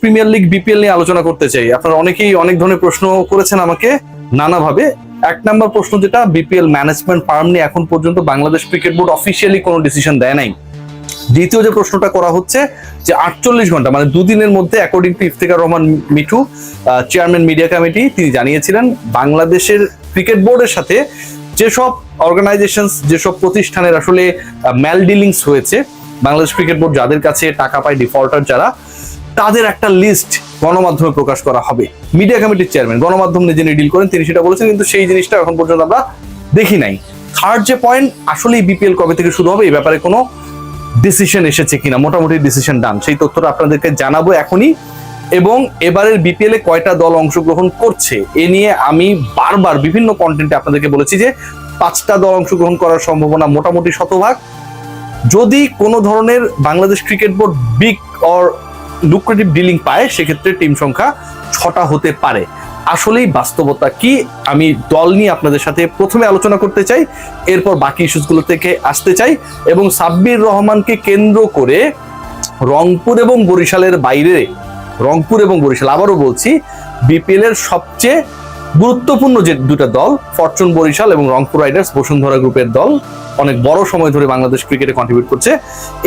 Premier league, BPL নিয়ে আলোচনা করতে চাই। আপনারা অনেকেই অনেক ধরনের প্রশ্ন করেছেন আমাকে নানাভাবে। এক নম্বর প্রশ্ন যেটা, বিপিএল ম্যানেজমেন্ট ফার্ম নিয়ে এখন পর্যন্ত বাংলাদেশ ক্রিকেট বোর্ড অফিসিয়ালি কোনো ডিসিশন দেয় নাই। দ্বিতীয় যে প্রশ্নটা করা হচ্ছে, যে আটচল্লিশ ঘণ্টা মানে দুদিনের মধ্যে according to Iftekhar Rahman Mithu chairman media committee তিনি জানিয়েছিলেন, বাংলাদেশের ক্রিকেট বোর্ডের সাথে যেসব অর্গানাইজেশন যেসব প্রতিষ্ঠানের আসলে ম্যাল ডিলিংস হয়েছে, বাংলাদেশ ক্রিকেট বোর্ড যাদের কাছে টাকা পায় ডিফল্টার যারা তাদের একটা লিস্ট গণমাধ্যমে প্রকাশ করা হবে। মিডিয়া কমিটির চেয়ারম্যান গণমাধ্যম নিয়ে যিনি ডিল করেন, তিনি সেটা বলেছেন, কিন্তু সেই জিনিসটা এখন পর্যন্ত আমরা দেখি নাই। থার্ড যে পয়েন্ট আসলেই বিপিএল কবে থেকে শুরু হবে এই ব্যাপারে কোনো ডিসিশন এসেছে কিনা, মোটামুটি ডিসিশন ডান সেই তথ্যটা আপনাদেরকে জানাব এখনই। এবং এবারের বিপিএল এ কয়টা দল অংশগ্রহণ করছে, এ নিয়ে আমি বারবার বিভিন্ন কন্টেন্টে আপনাদেরকে বলেছি যে, পাঁচটা দল অংশগ্রহণ করার সম্ভাবনা মোটামুটি শতভাগ। যদি কোনো ধরনের Bangladesh cricket board big or lucrative dealing পায়, সেক্ষেত্রে টিম সংখ্যা ছটা হতে পারে। আসলেই বাস্তবতা কি? আমি দল নিয়ে আপনাদের সাথে প্রথমে আলোচনা করতে চাই, এরপর বাকি ইস্যুসগুলো থেকে আসতে চাই এবং সাব্বির রহমানকে কেন্দ্র করে রংপুর এবং বরিশালের বাইরে, রংপুর এবং বরিশাল, আবারও বলছি বিপিএল এর সবচেয়ে গুরুত্বপূর্ণ যে দুটা দল, ফরচুন বরিশাল এবং রংপুর রাইডার্স, বসুন্ধরা গ্রুপের দল, অনেক বড় সময় ধরে বাংলাদেশ ক্রিকেটে কন্ট্রিবিউট করছে।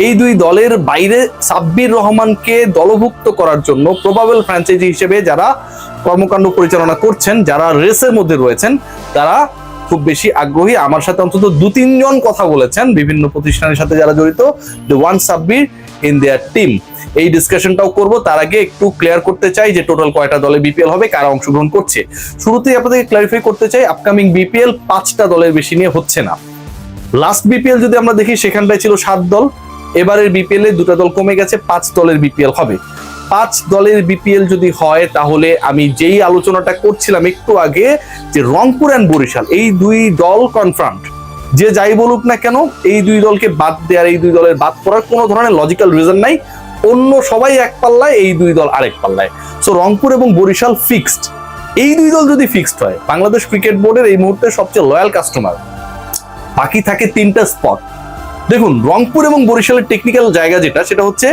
এই দুই দলের বাইরে সাব্বির রহমানকে দলভুক্ত করার জন্য প্রবাবল ফ্র্যাঞ্চাইজি হিসেবে যারা কর্মকাণ্ড পরিচালনা করছেন, যারা রেসের মধ্যে রয়েছেন, তারা খুব বেশি আগ্রহী। আমার সাথে অন্তত দু তিনজন কথা বলেছেন। বিভিন্ন প্রতিষ্ঠানের সাথে যারা জড়িত the one Sabbir in their team এই ডিসকাশনটাও করব, তার আগে একটু ক্লিয়ার করতে চাই যে টোটাল কয়টা দলে বিপিএল হবে, কারা অংশগ্রহণ করছে। শুরুতেই আপনাদেরকে ক্লারিফাই করতে চাই আপকামিং বিপিএল পাঁচটা দলের বেশি নিয়ে হচ্ছে না। লাস্ট বিপিএল যদি আমরা দেখি, সেখানটায় ছিল সাত দল। এবারের বিপিএল এ দুটো দল কমে গেছে, পাঁচ দলের বিপিএল হবে। পাঁচ দলের বিপিএল যদি হয়, তাহলে আমি যেই আলোচনাটা করছিলাম একটু আগে, যে রংপুর অ্যান্ড বরিশাল, এই দুই দল কনফ্রান্ট যে যাই বলুক না কেন, এই দুই দলকে বাদ দেওয়ার এই দুই দলের বাদ করার কোনো ধরনের লজিক্যাল রিজন নাই। অন্য সবাই এক পাল্লায়, এই দুই দল আরেক পাল্লায়। সো রংপুর এবং বরিশাল ফিক্সড এই দুই দল যদি ফিক্সড হয়, বাংলাদেশ ক্রিকেট বোর্ডের এই মুহূর্তে সবচেয়ে লয়াল কাস্টমার বাকি থাকে তিনটা স্পট দেখুন, রংপুর এবং বরিশালের টেকনিক্যাল জায়গা যেটা, সেটা হচ্ছে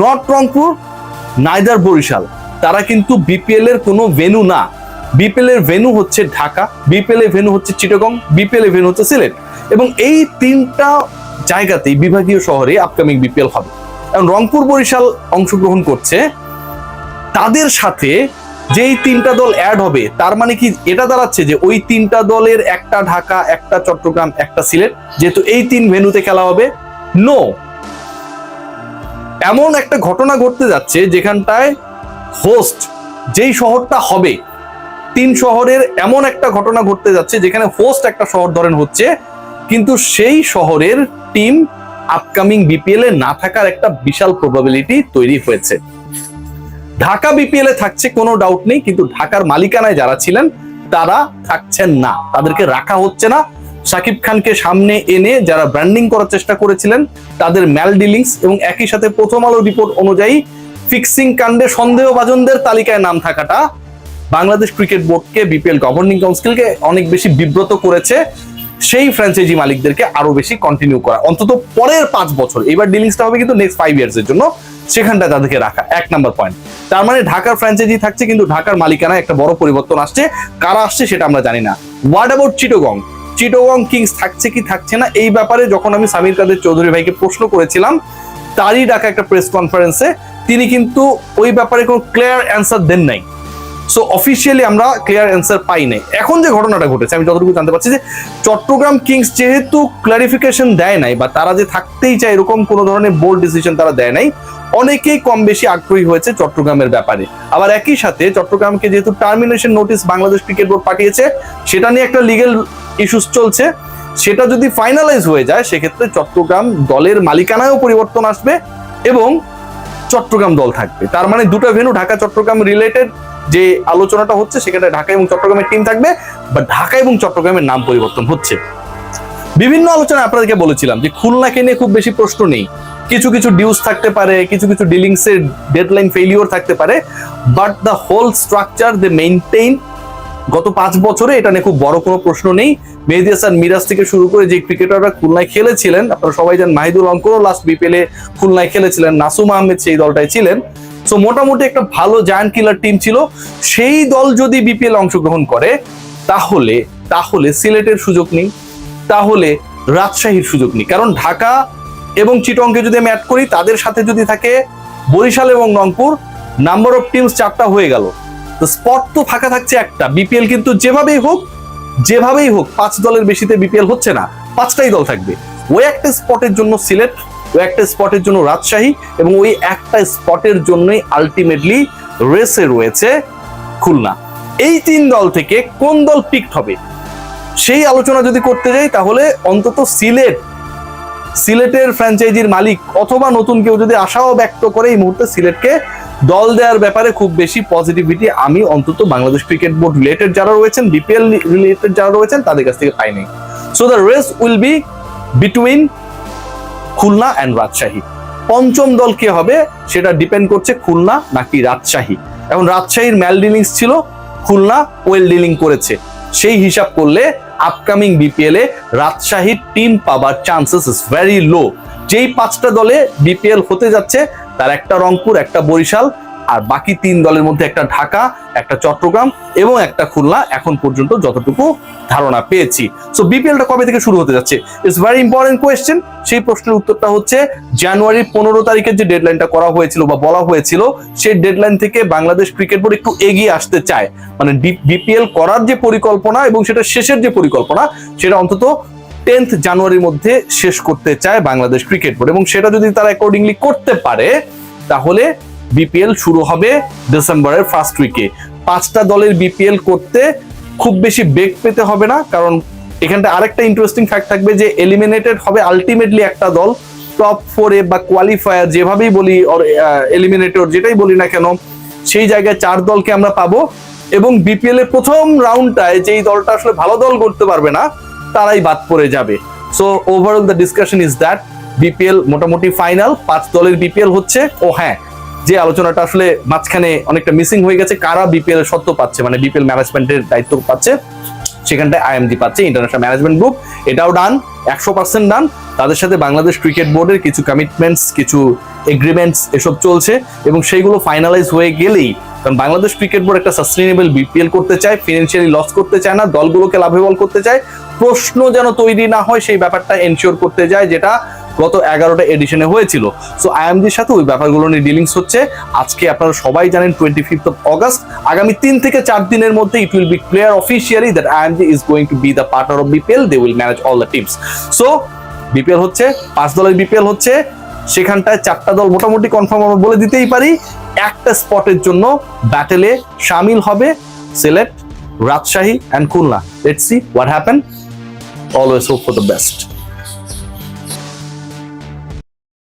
নর্থ রংপুর নাইদার বরিশাল। তারা কিন্তু বিপিএল এর কোনো ভেনু না। বিপিএল এর ভেনু হচ্ছে ঢাকা বিপিএল এর ভেনু হচ্ছে চিটাগং বিপিএল এর ভেনু হচ্ছে সিলেট। এবং এই তিনটা জায়গাতেই বিভাগীয় শহরে আপকামিং বিপিএল হবে। এখন রংপুর বরিশাল অংশগ্রহণ করছে, তাদের সাথে যেই তিনটা দল অ্যাড হবে, তার মানে কি এটা দাঁড়াচ্ছে যে ওই তিনটা দলের একটা ঢাকা, একটা চট্টগ্রাম, একটা সিলেট, যেহেতু এই তিন ভেন্যুতে খেলা হবে। নো এমন একটা ঘটনা ঘটতে যাচ্ছে যেখানটায় হোস্ট যেই শহরটা হবে তিন শহরের এমন একটা ঘটনা ঘটতে যাচ্ছে, যেখানে হোস্ট একটা শহর ধরেন হচ্ছে, কিন্তু সেই শহরের টিম আপকামিং বিপিএল এ না থাকার একটা বিশাল প্রবাবিলিটি তৈরি হয়েছে। ঢাকা বিপিএল এ থাকছে কোনো ডাউট নেই, কিন্তু ঢাকার মালিকানায় যারা ছিলেন, তারা থাকছেন না। তাদেরকে রাখা হচ্ছে না। সাকিব খানকে সামনে এনে যারা ব্র্যান্ডিং করার চেষ্টা করেছিলেন, তাদের ম্যাল ডিলিংস এবং একই সাথে প্রথম আলো রিপোর্ট অনুযায়ী ফিক্সিং কাণ্ডে সন্দেহভাজনদের তালিকায় নাম থাকাটা বাংলাদেশ ক্রিকেট বোর্ডকে বিপিএল গভর্নিং কাউন্সিলকে অনেক বেশি বিব্রত করেছে। সেই ফ্র্যাঞ্চাইজি মালিকদেরকে আরও বেশি কন্টিনিউ করা। অন্তত পরের পাঁচ বছর, এবার ডিলিংসটা হবে কিন্তু নেক্সট ফাইভ ইয়ার্স এর জন্য, সেখানটা তাদেরকে রাখা, এক নাম্বার পয়েন্ট তার মানে ঢাকার ফ্র্যাঞ্চাইজি থাকছে কিন্তু ঢাকার মালিকানায় একটা বড় পরিবর্তন আসছে। কারা আসছে সেটা আমরা জানি না। What about Chittagong Chittagong kings থাকছে কি থাকছে না? এই ব্যাপারে যখন আমি সামির কাদের চৌধুরী ভাইকে প্রশ্ন করেছিলাম, তারই ডাকা একটা প্রেস কনফারেন্সে তিনি কিন্তু ওই ব্যাপারে কোনো ক্লিয়ার অ্যান্সার দেন নাই। সো অফিসিয়ালি আমরা ক্লিয়ার অ্যান্সার পাই নাই এখন যে ঘটনাটা ঘটেছে, আমি যতটুকু জানতে পারছি যে চট্টগ্রাম কিংস যেহেতু ক্লারিফিকেশন দেয় নাই বা তারা যে থাকতেই চায় এরকম কোনো ধরনের বোর্ড ডিসিশন তারা দেয় নাই, অনেকেই কম বেশি আগ্রহী হয়েছে চট্টগ্রামের ব্যাপারে। আবার একই সাথে চট্টগ্রামকে যেহেতু termination notice Bangladesh cricket board পাঠিয়েছে, সেটা নিয়ে একটা লিগেল ইস্যুস চলছে। সেটা যদি ফাইনালাইজ হয়ে যায়, সেক্ষেত্রে চট্টগ্রাম দলের মালিকানায়ও পরিবর্তন আসবে এবং চট্টগ্রাম দল থাকবে। তার মানে দুটো ভেনু ঢাকা চট্টগ্রাম রিলেটেড যে আলোচনাটা হচ্ছে সেখানে ঢাকা এবং চট্টগ্রামের টিম থাকবে, বা ঢাকা এবং চট্টগ্রামের নাম পরিবর্তন হচ্ছে। বিভিন্ন আলোচনায় আপনাদেরকে বলেছিলাম যে খুলনাকে নিয়ে খুব বেশি প্রশ্ন নেই। কিছু কিছু ডিউস থাকতে পারে, কিছু কিছু ডিলিংস এর ডেডলাইন ফেলিওর থাকতে পারে but the whole structure they maintain গত পাঁচ বছরে এটা নিয়ে খুব বড় কোনো প্রশ্ন নেই। মেহেদি হাসান মিরাজ থেকে শুরু করে যে ক্রিকেটাররা খুলনায় খেলেছিলেন, আপনারা সবাই জানেন মাহিদুল অঙ্করও লাস্ট বিপিএলে খুলনায় খেলেছিলেন, নাসুম আহমেদ সেই দলটায় ছিলেন। সো মোটামুটি একটা ভালো জায়ান্ট কিলার টিম ছিল। সেই দল যদি বিপিএল অংশগ্রহণ করে, তাহলে তাহলে সিলেটের সুযোগ নেই। তাহলে রাজশাহীর সুযোগ নেই। কারণ ঢাকা এবং চিটংকে যদি আমি অ্যাড করি, তাদের সাথে যদি থাকে বরিশাল এবং রংপুর নাম্বার অফ টিমস চারটা হয়ে গেল। তো স্পট তো ফাঁকা থাকছে একটা। বিপিএল কিন্তু যেভাবেই হোক যেভাবেই হোক, পাঁচ দলের বেশিতে বিপিএল হচ্ছে না। পাঁচটাই দল থাকবে। ওই একটা স্পটের জন্য সিলেট ওই একটা স্পটের জন্য রাজশাহী এবং ওই একটা স্পটের জন্যই আলটিমেটলি রেসে রয়েছে খুলনা। এই তিন দল থেকে কোন দল পিকড হবে? সেই আলোচনা যদি করতে যাই, তাহলে অন্তত সিলেট, সিলেটের ফ্র্যাঞ্চাইজির মালিক অথবা নতুন কেউ যদি আশাও ব্যক্ত করে এই মুহূর্তে সিলেটকে, দল দেওয়ার ব্যাপারে খুব বেশি পজিটিভিটি আমি অন্তত বাংলাদেশ ক্রিকেট বোর্ড রিলেটেড যারা রয়েছেন বিপিএল রিলেটেড যারা রয়েছেন, তাদের কাছ থেকে পাইনি। So the race will be between Khulna and Rajshahi. পঞ্চম দল কে হবে সেটা ডিপেন্ড করছে খুলনা নাকি রাজশাহী। এখন রাজশাহীর ম্যাল ডিলিংস ছিল, খুলনা ওয়েল ডিলিং করেছে। সেই হিসাব করলে আপকামিং বিপিএল এ রাজশাহীর টিম পাবার চান্সেস ইস ভেরি লো যেই পাঁচটা দলে বিপিএল হতে যাচ্ছে, তার একটা রংপুর, একটা বরিশাল আর বাকি তিন দলের মধ্যে একটা ঢাকা, একটা চট্টগ্রাম এবং একটা খুলনা এখন পর্যন্ত যতটুকু ধারণা পেয়েছি। সো বিপিএলটা কবে থেকে শুরু হতে যাচ্ছে? ইটস ভেরি ইম্পর্টেন্ট কোয়েশ্চেন সেই প্রশ্নের উত্তরটা হচ্ছে জানুয়ারির পনেরো তারিখের যে ডেডলাইনটা করা হয়েছিল বা বলা হয়েছিল, সেই ডেডলাইন থেকে বাংলাদেশ ক্রিকেট বোর্ড একটু এগিয়ে আসতে চায়। মানে বিপিএল করার যে পরিকল্পনা এবং সেটা শেষের যে পরিকল্পনা, সেটা অন্তত টেন্থ জানুয়ারির মধ্যে শেষ করতে চায় বাংলাদেশ ক্রিকেট বোর্ড এবং সেটা যদি তারা অ্যাকর্ডিংলি করতে পারে, তাহলে বিপিএল শুরু হবে ডিসেম্বরের ফার্স্ট উইকে পাঁচটা দলের বিপিএল করতে খুব বেশি বেগ পেতে হবে না, কারণ এখানটা আরেকটা ইন্টারেস্টিং ফ্যাক্ট থাকবে যে এলিমিনেটেড হবে আলটিমেটলি একটা দল। টপ ফোরে বা কোয়ালিফায়ার যেভাবেই বলি ওর এলিমিনেটর যেটাই বলি না কেন, সেই জায়গায় চার দলকে আমরা পাবো এবং বিপিএল এর প্রথম রাউন্ডটায় যেই দলটা আসলে ভালো দল করতে পারবে না, তারাই বাদ পড়ে যাবে। So overall the discussion is that BPL মোটামুটি ফাইনাল পাঁচ দলের বিপিএল হচ্ছে, ও হ্যাঁ যে আলোচনাটা আসলে মাঝখানে অনেকটা মিসিং হয়ে গেছে, কারা বিপিএল সত্য পাচ্ছে? মানে বিপিএল ম্যানেজমেন্টের দায়িত্ব পাচ্ছে, সেখানটায় আইএমডি পাচ্ছে ইন্টারন্যাশনাল ম্যানেজমেন্ট গ্রুপ এটাও ডান একশো পার্সেন্ট ডান তাদের সাথে বাংলাদেশ ক্রিকেট বোর্ডের কিছু কমিটমেন্টস কিছু এগ্রিমেন্টস এসব চলছে এবং সেইগুলো ফাইনালাইজ হয়ে গেলেই, কারণ বাংলাদেশ ক্রিকেট বোর্ড একটা সাস্টেনেবল বিপিএল করতে চায় ফিনান্সিয়ালি লস করতে চায় না, দলগুলোকে লাভেবল করতে চায়। প্রশ্ন যেন তৈরি না হয়, সেই ব্যাপারটা এনশিওর করতে যায়, যেটা গত এগারোটা এডিশনে হয়েছিল। সো আইএমডির সাথে ওই ব্যাপারগুলো নিয়ে ডিলিংস হচ্ছে। আজকে আপনারা সবাই জানেন টোয়েন্টি ফিফথ অফ অগস্ট আগামী তিন থেকে চার দিনের মধ্যে it will be clear officially that IMD is going to be the partner of BPL they will manage all the teams so BPL হচ্ছে, পাঁচ দলের বিপিএল হচ্ছে। সেখানটায় চারটা দল মোটামুটি কনফার্ম আমরা বলে দিতেই পারি। একটা স্পটের জন্য ব্যাটেলে সামিল হবে Sylhet Rajshahi and Khulna. Let's see what happen always hope for the best